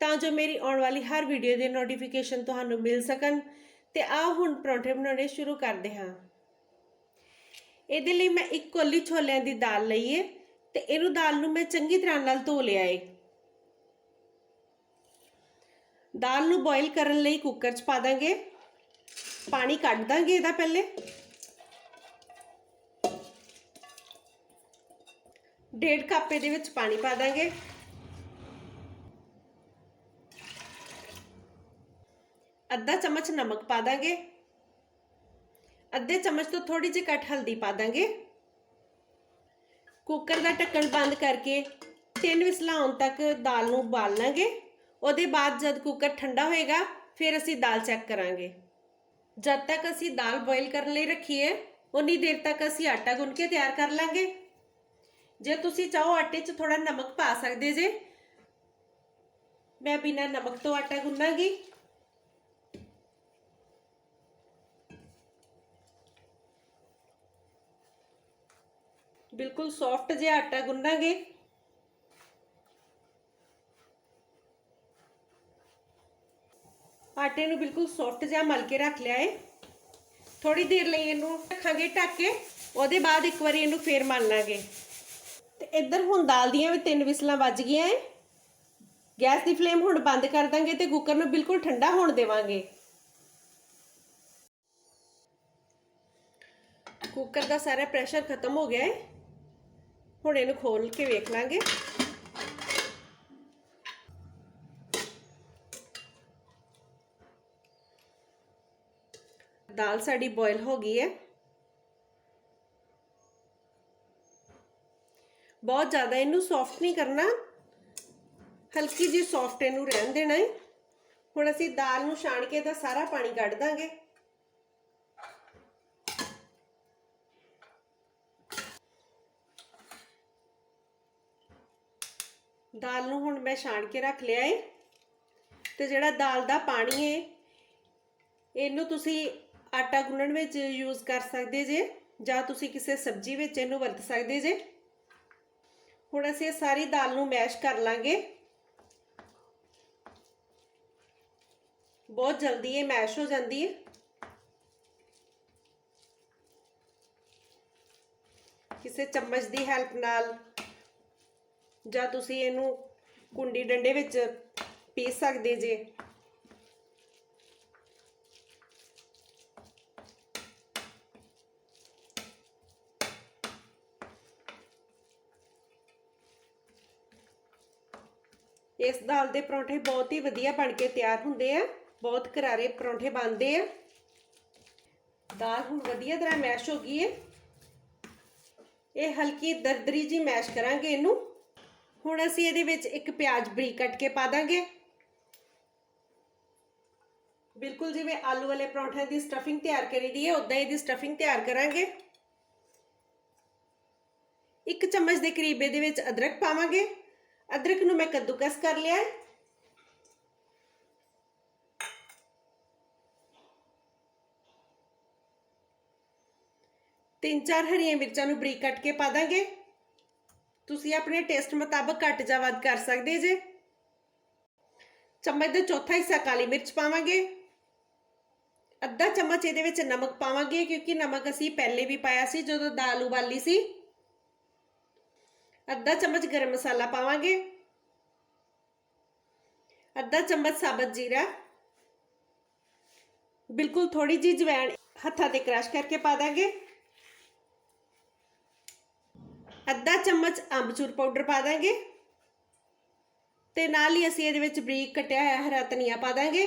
ਤਾਂ ਜੋ ਮੇਰੀ ਆਉਣ ਵਾਲੀ ਹਰ ਵੀਡੀਓ ਦੇ ਨੋਟੀਫਿਕੇਸ਼ਨ ਤੁਹਾਨੂੰ ਮਿਲ ਸਕਣ। ਤੇ ਆਓ ਹੁਣ ਪਰੌਂਠੇ ਬਣਾਉਣੇ ਸ਼ੁਰੂ ਕਰਦੇ ਹਾਂ। ਇਹਦੇ ਲਈ ਮੈਂ ਇੱਕ ਕੋਲੀ ਛੋਲਿਆਂ ਦੀ ਦਾਲ ਲਈ ਏ ਤੇ ਇਹਨੂੰ ਦਾਲ ਨੂੰ ਮੈਂ ਚੰਗੀ ਤਰ੍ਹਾਂ ਨਾਲ ਧੋ ਲਿਆ ਏ। ਦਾਲ ਨੂੰ ਬੋਇਲ ਕਰਨ ਲਈ ਕੁੱਕਰ 'ਚ ਪਾ ਦਾਂਗੇ। ਪਾਣੀ ਕੱਢ ਦਾਂਗੇ ਇਹਦਾ ਪਹਿਲੇ। ਡੇਢ ਕੱਪ ਇਹਦੇ ਵਿੱਚ ਪਾਣੀ ਪਾ ਦਾਂਗੇ। ਅੱਧਾ ਚਮਚ ਨਮਕ ਪਾ ਦਾਂਗੇ। ਅੱਧੇ ਚਮਚ ਤੋਂ ਥੋੜੀ ਜਿਹੀ ਘੱਟ ਹਲਦੀ ਪਾ ਦਾਂਗੇ। ਕੁੱਕਰ ਦਾ ਢੱਕਣ ਬੰਦ ਕਰਕੇ ਤਿੰਨ ਵਿਸਲਾਂ ਆਉਣ ਤੱਕ ਦਾਲ ਨੂੰ ਉਬਾਲ ਲਾਂਗੇ। ਉਹਦੇ ਬਾਅਦ ਜਦ ਕੁੱਕਰ ਠੰਡਾ ਹੋਏਗਾ, ਫਿਰ ਅਸੀਂ ਦਾਲ ਚੈੱਕ ਕਰਾਂਗੇ। ਜਦ ਤੱਕ ਅਸੀਂ ਦਾਲ ਬੋਇਲ ਕਰਨ ਲਈ ਰੱਖੀਏ ਉਨੀ ਦੇਰ ਤੱਕ ਅਸੀਂ ਆਟਾ ਗੁੰਨ ਕੇ ਤਿਆਰ ਕਰ ਲਾਂਗੇ। ਜੇ ਤੁਸੀਂ ਚਾਹੋ ਆਟੇ 'ਚ ਥੋੜਾ ਨਮਕ ਪਾ ਸਕਦੇ ਜੇ, ਮੈਂ ਬਿਨਾਂ ਨਮਕ ਤੋਂ ਆਟਾ ਗੁੰਨਾਂਗੀ। ਬਿਲਕੁਲ ਸੌਫਟ ਜਿਹਾ ਆਟਾ ਗੁੰਨਾਂਗੇ। ਆਟੇ ਨੂੰ ਬਿਲਕੁਲ ਸੌਫਟ ਜਿਹਾ ਮਲ ਕੇ ਰੱਖ ਲਿਆ ਏ। ਥੋੜੀ ਦੇਰ ਲਈ ਇਹਨੂੰ ਰੱਖਾਂਗੇ ਢੱਕ ਕੇ, ਉਹਦੇ ਬਾਅਦ ਇੱਕ ਵਾਰੀ ਇਹਨੂੰ ਫੇਰ ਮਲ ਲਾਂਗੇ। ਤੇ ਇੱਧਰ ਹੁਣ ਦਾਲ ਦੀਆਂ ਵੀ ਤਿੰਨ ਵਿਸਲਾਂ ਵੱਜ ਗਈਆਂ ਏ। ਗੈਸ ਦੀ ਫਲੇਮ ਹੁਣ ਬੰਦ ਕਰ ਦਾਂਗੇ ਤੇ ਕੁੱਕਰ ਨੂੰ ਬਿਲਕੁਲ ਠੰਡਾ ਹੋਣ ਦੇਵਾਂਗੇ। ਕੁੱਕਰ ਦਾ ਸਾਰਾ ਪ੍ਰੈਸ਼ਰ ਖਤਮ ਹੋ ਗਿਆ ਹੈ ਹੁਣ ਇਹਨੂੰ ਖੋਲ ਕੇ ਵੇਖ ਲਾਂਗੇ। ਦਾਲ ਸਾਡੀ ਬੋਇਲ ਹੋ ਗਈ ਹੈ। ਬਹੁਤ ਜ਼ਿਆਦਾ ਇਹਨੂੰ ਸੌਫਟ ਨਹੀਂ ਕਰਨਾ। ਹਲਕੀ ਜਿਹੀ ਸੌਫਟ ਇਹਨੂੰ ਰਹਿਣ ਦੇਣਾ ਹੈ। ਹੁਣ ਅਸੀਂ ਦਾਲ ਨੂੰ ਛਾਣ ਕੇ ਦਾ ਸਾਰਾ ਪਾਣੀ ਕੱਢ ਦਾਂਗੇ। ਦਾਲ ਨੂੰ ਹੁਣ ਮੈਂ ਛਾਣ ਕੇ ਰੱਖ ਲਿਆ ਏ। ਤੇ ਜਿਹੜਾ ਦਾਲ ਦਾ ਪਾਣੀ ਏ, ਇਹਨੂੰ ਤੁਸੀਂ ਆਟਾ ਗੁੰਨਣ ਵਿੱਚ ਯੂਜ਼ ਕਰ ਸਕਦੇ ਜੇ, ਜਾਂ ਤੁਸੀਂ ਕਿਸੇ ਸਬਜ਼ੀ ਵਿੱਚ ਇਹਨੂੰ ਵਰਤ ਸਕਦੇ ਜੇ। ਹੁਣ ਅਸੀਂ ਇਹ ਸਾਰੀ ਦਾਲ ਨੂੰ ਮੈਸ਼ ਕਰ ਲਾਂਗੇ। ਬਹੁਤ ਜਲਦੀ ਇਹ ਮੈਸ਼ ਹੋ ਜਾਂਦੀ ਹੈ ਕਿਸੇ ਚਮਚ ਦੀ ਹੈਲਪ ਨਾਲ ਜਾਂ ਤੁਸੀਂ ਇਹਨੂੰ ਕੁੰਡੀ ਡੰਡੇ ਵਿੱਚ ਪੀਸ ਸਕਦੇ ਜੇ। ਇਸ ਦਾਲ ਦੇ ਪਰੌਂਠੇ ਬਹੁਤ ਹੀ ਵਧੀਆ ਬਣ ਕੇ ਤਿਆਰ ਹੁੰਦੇ ਆ। ਬਹੁਤ ਕਰਾਰੇ ਪਰੌਂਠੇ ਬਣਦੇ ਆ। ਦਾਲ ਹੁਣ ਵਧੀਆ ਤਰ੍ਹਾਂ ਮੈਸ਼ ਹੋ ਗਈ ਹੈ ਇਹ ਹਲਕੀ ਦਰਦਰੀ ਜੀ ਮੈਸ਼ ਕਰਾਂਗੇ ਇਹਨੂੰ। ਹੁਣ ਅਸੀਂ ਇਹਦੇ ਵਿੱਚ ਇੱਕ ਪਿਆਜ਼ ਬਰੀਕ ਕੱਟ ਕੇ ਪਾ ਦਾਂਗੇ। ਬਿਲਕੁਲ ਜਿਵੇਂ ਆਲੂ ਵਾਲੇ ਪਰੌਂਠਿਆਂ ਦੀ ਸਟਫਿੰਗ ਤਿਆਰ ਕਰੀ ਦੀ ਹੈ ਉਦਾਂ ਇਹਦੀ ਸਟਫਿੰਗ ਤਿਆਰ ਕਰਾਂਗੇ। ਇੱਕ ਚਮਚ ਦੇ ਕਰੀਬ ਇਹਦੇ ਵਿੱਚ ਅਦਰਕ ਪਾਵਾਂਗੇ। ਅਦਰਕ ਨੂੰ ਮੈਂ ਕੱਦੂਕਸ ਕਰ ਲਿਆ ਹੈ। ਤਿੰਨ ਚਾਰ ਹਰੀਆਂ ਮਿਰਚਾਂ ਨੂੰ ਬਰੀਕ ਕੱਟ ਕੇ ਪਾ ਦਾਂਗੇ। ਤੁਸੀਂ ਆਪਣੇ ਟੇਸਟ ਮੁਤਾਬਕ ਘੱਟ ਜਾਂ ਵੱਧ ਕਰ ਸਕਦੇ ਜੇ। ਚਮਚ ਦਾ ਚੌਥਾ ਹਿੱਸਾ ਕਾਲੀ ਮਿਰਚ ਪਾਵਾਂਗੇ। ਅੱਧਾ ਚਮਚ ਇਹਦੇ ਵਿੱਚ ਨਮਕ ਪਾਵਾਂਗੇ, ਕਿਉਂਕਿ ਨਮਕ ਅਸੀਂ ਪਹਿਲੇ ਵੀ ਪਾਇਆ ਸੀ, ਜਦੋਂ ਦਾਲ ਉਬਾਲੀ ਸੀ। ਅੱਧਾ ਚਮਚ ਗਰਮ ਮਸਾਲਾ ਪਾਵਾਂਗੇ। ਅੱਧਾ ਚਮਚ ਸਾਬਤ ਜੀਰਾ। ਬਿਲਕੁਲ ਥੋੜੀ ਜਿਹੀ ਜਵੈਣ ਹੱਥਾਂ ਤੇ ਕ੍ਰਸ਼ ਕਰਕੇ ਪਾ ਦਾਂਗੇ। ਅੱਧਾ ਚਮਚ ਅੰਬਚੂਰ ਪਾਊਡਰ ਪਾ ਦਾਂਗੇ। ਤੇ ਨਾਲ ਹੀ ਅਸੀਂ ਇਹਦੇ ਵਿੱਚ ਬਰੀਕ ਕਟਿਆ ਹੋਇਆ ਹਰਾ ਧਨੀਆ ਪਾ ਦਾਂਗੇ।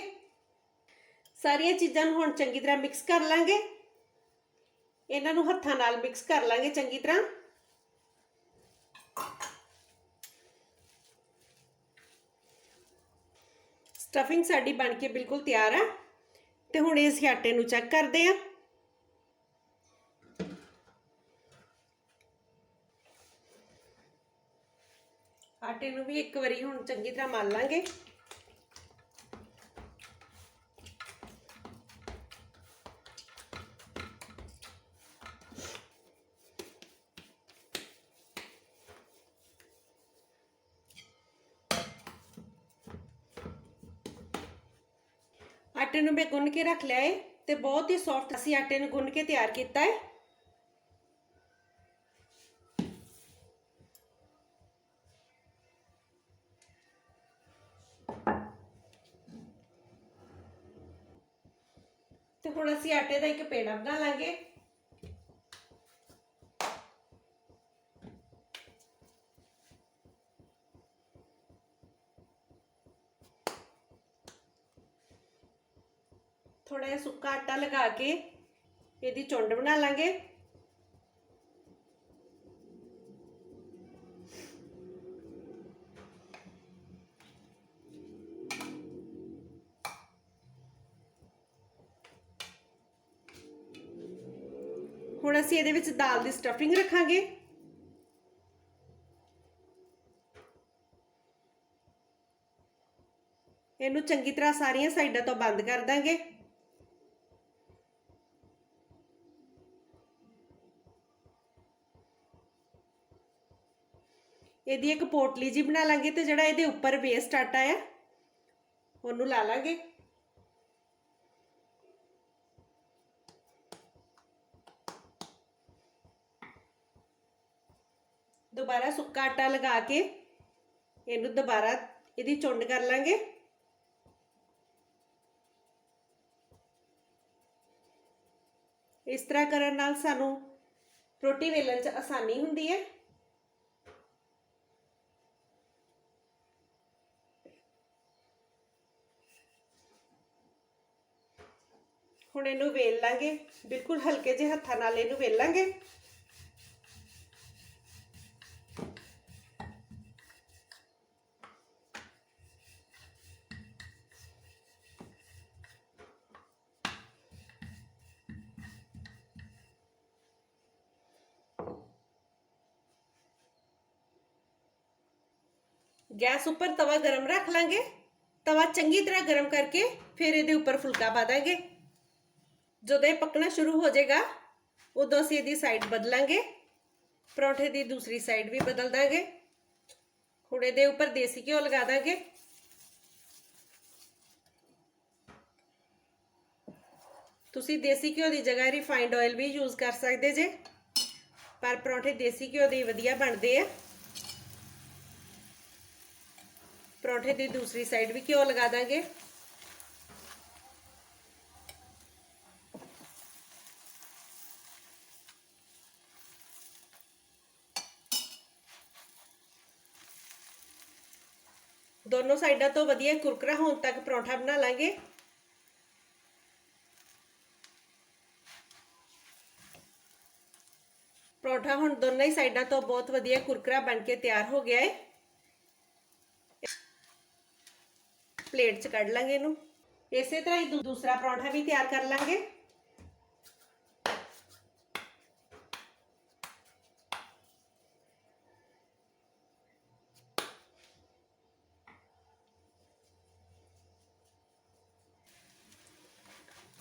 ਸਾਰੀਆਂ ਚੀਜ਼ਾਂ ਨੂੰ ਹੁਣ ਚੰਗੀ ਤਰ੍ਹਾਂ ਮਿਕਸ ਕਰ ਲਾਂਗੇ। ਇਹਨਾਂ ਨੂੰ ਹੱਥਾਂ ਨਾਲ ਮਿਕਸ ਕਰ ਲਾਂਗੇ ਚੰਗੀ ਤਰ੍ਹਾਂ। ਸਟਫਿੰਗ ਸਾਡੀ ਬਣ ਕੇ ਬਿਲਕੁਲ ਤਿਆਰ ਆ। ਤੇ ਹੁਣ ਇਸ ਆਟੇ ਨੂੰ ਚੈੱਕ ਕਰਦੇ ਆ। ਆਟੇ ਨੂੰ ਵੀ ਇੱਕ ਵਾਰੀ ਹੁਣ ਚੰਗੀ ਤਰ੍ਹਾਂ ਮਲ ਲਾਂਗੇ। ਆਟੇ ਨੂੰ ਮੈਂ ਗੁੰਨ ਕੇ ਰੱਖ ਲਿਆ ਏ ਤੇ ਬਹੁਤ ਹੀ ਸੌਫਟ ਅਸੀਂ ਆਟੇ ਨੂੰ ਗੁੰਨ ਕੇ ਤਿਆਰ ਕੀਤਾ ਹੈ ਤੇ ਹੁਣ ਅਸੀਂ ਆਟੇ ਦਾ ਇੱਕ ਪੇੜਾ ਬਣਾ ਲਾਂਗੇ। ਥੋੜਾ ਜਿਹਾ ਸੁੱਕਾ ਆਟਾ ਲਗਾ ਕੇ ਇਹਦੀ ਚੁੰਡ ਬਣਾ ਲਾਂਗੇ। ਹੁਣ ਅਸੀਂ ਇਹਦੇ ਵਿੱਚ ਦਾਲ ਦੀ ਸਟਫਿੰਗ ਰੱਖਾਂਗੇ। ਇਹਨੂੰ ਚੰਗੀ ਤਰ੍ਹਾਂ ਸਾਰੀਆਂ ਸਾਈਡਾਂ ਤੋਂ ਬੰਦ ਕਰ ਦਾਂਗੇ। ਇਹਦੀ ਇੱਕ ਪੋਟਲੀ ਜੀ ਬਣਾ ਲਾਂਗੇ ਤੇ ਜਿਹੜਾ ਇਹਦੇ ਉੱਪਰ ਵੇਸਟ ਆਟਾ ਆ, ਉਹਨੂੰ ਲਾ ਲਾਂਗੇ। ਦੁਬਾਰਾ ਸੁੱਕਾ ਆਟਾ ਲਗਾ ਕੇ ਇਹਨੂੰ ਦੁਬਾਰਾ ਇਹਦੀ ਚੁੰਡ ਕਰ ਲਾਂਗੇ। ਇਸ ਤਰ੍ਹਾਂ ਕਰਨ ਨਾਲ ਸਾਨੂੰ ਰੋਟੀ ਵੇਲਣ 'ਚ ਆਸਾਨੀ ਹੁੰਦੀ ਹੈ। ਹੁਣ ਇਹਨੂੰ ਵੇਲ ਲਾਂਗੇ। ਬਿਲਕੁਲ ਹਲਕੇ ਜਿਹੇ ਹੱਥਾਂ ਨਾਲ ਇਹਨੂੰ ਵੇਲਾਂਗੇ ਗੈਸ ਉੱਪਰ ਤਵਾ ਗਰਮ ਰੱਖ ਲਾਂਗੇ। ਤਵਾ ਚੰਗੀ ਤਰ੍ਹਾਂ ਗਰਮ ਕਰਕੇ ਫਿਰ ਇਹਦੇ ਉੱਪਰ ਫੁਲਕਾ ਪਾ ਦਾਂਗੇ। ਜਦੋਂ ਇਹ ਪੱਕਣਾ ਸ਼ੁਰੂ ਹੋ ਜਾਏਗਾ, ਉਦੋਂ ਅਸੀਂ ਇਹਦੀ ਸਾਈਡ ਬਦਲਾਂਗੇ। ਪਰੌਂਠੇ ਦੀ ਦੂਸਰੀ ਸਾਈਡ ਵੀ ਬਦਲ ਦਾਂਗੇ। ਹੁਣ ਇਹਦੇ ਉੱਪਰ ਦੇਸੀ ਘਿਓ ਲਗਾ ਦਾਂਗੇ। ਤੁਸੀਂ ਦੇਸੀ ਘਿਓ ਦੀ ਜਗ੍ਹਾ ਰਿਫਾਈਨਡ ਆਇਲ ਵੀ ਯੂਜ਼ ਕਰ ਸਕਦੇ ਜੇ। ਪਰ ਪਰੌਂਠੇ ਦੇਸੀ ਘਿਓ ਦੇ ਵਧੀਆ ਬਣਦੇ ਆ। ਪਰੌਂਠੇ ਦੀ ਦੂਸਰੀ ਸਾਈਡ ਵੀ ਘਿਓ ਲਗਾ ਦਾਂਗੇ ਦੋਨੋਂ ਸਾਈਡਾਂ ਤੋਂ ਵਧੀਆ ਕੁਰਕਰਾ ਹੋਣ ਤੱਕ ਪਰੌਂਠਾ ਬਣਾ ਲਾਂਗੇ ਪਰੌਂਠਾ ਹੁਣ ਦੋਨਾਂ ਹੀ ਸਾਈਡਾਂ ਤੋਂ ਬਹੁਤ ਵਧੀਆ ਕੁਰਕਰਾ ਬਣ ਕੇ ਤਿਆਰ ਹੋ ਗਿਆ ਹੈ ਪਲੇਟ 'ਚ ਕੱਢ ਲਾਂਗੇ ਇਹਨੂੰ। ਇਸੇ ਤਰ੍ਹਾਂ ਹੀ ਦੂਸਰਾ ਪਰੌਂਠਾ ਵੀ ਤਿਆਰ ਕਰ ਲਾਂਗੇ।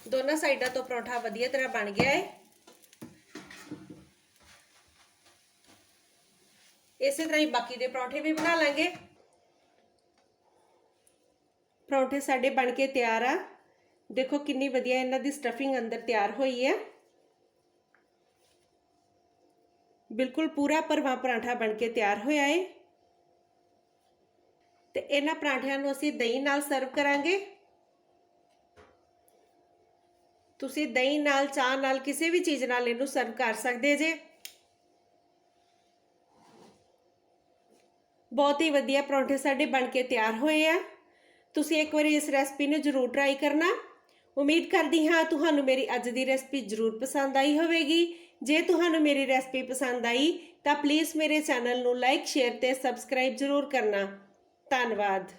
ਦੋਨਾਂ ਸਾਈਡਾਂ ਤੋਂ ਪਰੌਂਠਾ ਵਧੀਆ ਤਰ੍ਹਾਂ ਬਣ ਗਿਆ ਹੈ ਇਸੇ ਤਰ੍ਹਾਂ ਹੀ ਬਾਕੀ ਦੇ ਪਰੌਂਠੇ ਵੀ ਬਣਾ ਲਾਂਗੇ। ਪਰੌਂਠੇ ਸਾਡੇ ਬਣ ਕੇ ਤਿਆਰ ਆ। ਦੇਖੋ ਕਿੰਨੀ ਵਧੀਆ ਇਹਨਾਂ ਦੀ ਸਟਫਿੰਗ ਅੰਦਰ ਤਿਆਰ ਹੋਈ ਹੈ। ਬਿਲਕੁਲ ਪੂਰਾ ਪਰਵਾ ਪਰਾਂਠਾ ਬਣ ਕੇ ਤਿਆਰ ਹੋਇਆ ਹੈ ਤੇ ਇਹਨਾਂ ਪਰਾਂਠਿਆਂ ਨੂੰ ਅਸੀਂ ਦਹੀਂ ਨਾਲ ਸਰਵ ਕਰਾਂਗੇ। ਤੁਸੀਂ ਦਹੀਂ ਨਾਲ, ਚਾਹ ਨਾਲ ਕਿਸੇ ਵੀ ਚੀਜ਼ ਨਾਲ ਇਹਨੂੰ ਸਰਵ ਕਰ ਸਕਦੇ ਜੇ। ਬਹੁਤ ਹੀ ਵਧੀਆ ਪਰੌਂਠੇ ਸਾਡੇ ਬਣ ਕੇ ਤਿਆਰ ਹੋਏ ਆ। ਤੁਸੀਂ ਇੱਕ ਵਾਰੀ ਇਸ ਰੈਸਪੀ ਨੂੰ ਜ਼ਰੂਰ ਟਰਾਈ ਕਰਨਾ। ਉਮੀਦ ਕਰਦੀ ਹਾਂ ਤੁਹਾਨੂੰ ਮੇਰੀ ਅੱਜ ਦੀ ਰੈਸਪੀ ਜ਼ਰੂਰ ਪਸੰਦ ਆਈ ਹੋਵੇਗੀ। ਜੇ ਤੁਹਾਨੂੰ ਮੇਰੀ ਰੈਸਪੀ ਪਸੰਦ ਆਈ, ਤਾਂ ਪਲੀਜ਼ ਮੇਰੇ ਚੈਨਲ ਨੂੰ ਲਾਈਕ ਸ਼ੇਅਰ ਤੇ ਸਬਸਕ੍ਰਾਈਬ ਜ਼ਰੂਰ ਕਰਨਾ। ਧੰਨਵਾਦ।